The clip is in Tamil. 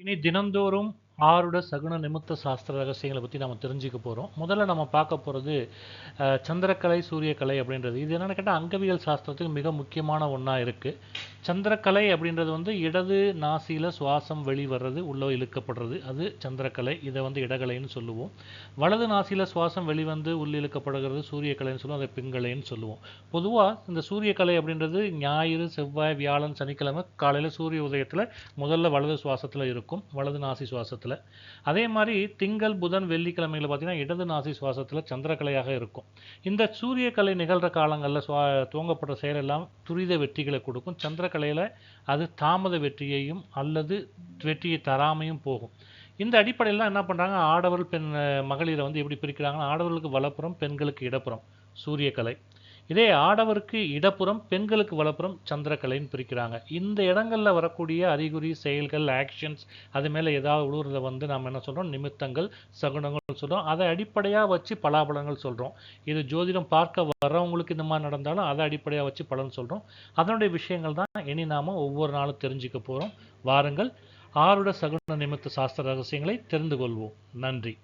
இனி தினந்தோறும் ஆருட சகுன நிமித்த சாஸ்திர ரகசியங்களை பற்றி நம்ம தெரிஞ்சுக்க போகிறோம் முதல்ல நம்ம பார்க்க போகிறது சந்திரக்கலை சூரியக்கலை அப்படின்றது. இது என்னென்னு கேட்டால் அங்கவியல் சாஸ்திரத்துக்கு மிக முக்கியமான ஒன்றா இருக்குது சந்திரக்கலை அப்படின்றது வந்து இடது நாசியில் சுவாசம் வெளிவர்றது உள்ளே இழுக்கப்படுறது. அது சந்திரக்கலை. இதை வந்து இடகலைன்னு சொல்லுவோம். வலது நாசியில் சுவாசம் வெளிவந்து உள்ள இழுக்கப்படுகிறது சூரியக்கலைன்னு சொல்லுவோம். அதை பிங்கலைன்னு சொல்லுவோம். பொதுவாக இந்த சூரியக்கலை அப்படின்றது ஞாயிறு செவ்வாய் வியாழன் சனிக்கிழமை காலையில் சூரிய உதயத்தில் முதல்ல வலது சுவாசத்தில் இருக்கும் வலது நாசி சுவாசத்தில். அதே மாதிரி திங்கள் புதன் வெள்ளிக்கிழமையில் பார்த்தீங்கன்னா இடது நாசி சுவாசத்தில் சந்திரக்கலையாக இருக்கும். இந்த சூரியக்கலை நிகழ்கிற காலங்களில் சுவா துவங்கப்படுற செயலெல்லாம் துரித வெற்றிகளை கொடுக்கும். கலையில் அது தாமத வெற்றியையும் அல்லது வெற்றியை தராமையும் போகும். இந்த அடிப்படையில் தான் என்ன பண்ணுறாங்க ஆடவர் பெண் மகளிரை வந்து எப்படி பிரிக்கிறாங்கன்னா ஆடவர்களுக்கு வலப்புறம் பெண்களுக்கு இடப்புறம். சூரியக்கலை. இதே ஆடவருக்கு இடப்புறம் பெண்களுக்கு வலப்புறம் சந்திரக்கலைன்னு பிரிக்கிறாங்க. இந்த இடங்களில் வரக்கூடிய அறிகுறி செயல்கள் ஆக்ஷன்ஸ் அது மேலே ஏதாவது உழுவுறத வந்து நம்ம என்ன சொல்கிறோம் நிமித்தங்கள் சகுனங்கள் சொல்கிறோம் அதை அடிப்படையாக வச்சு பலாபலங்கள் சொல்கிறோம் இது ஜோதிடம் பார்க்க வர்றவங்களுக்கு இந்த மாதிரி நடந்தாலும் அதை அடிப்படையாக வச்சு பலன் சொல்கிறோம் அதனுடைய விஷயங்கள் தான் இனி நாம் ஒவ்வொரு நாளும் தெரிஞ்சுக்க போகிறோம் வாருங்கள். ஆருட சகுன நிமித்த சாஸ்திர ரகசியங்களை தெரிந்து கொள்வோம். நன்றி.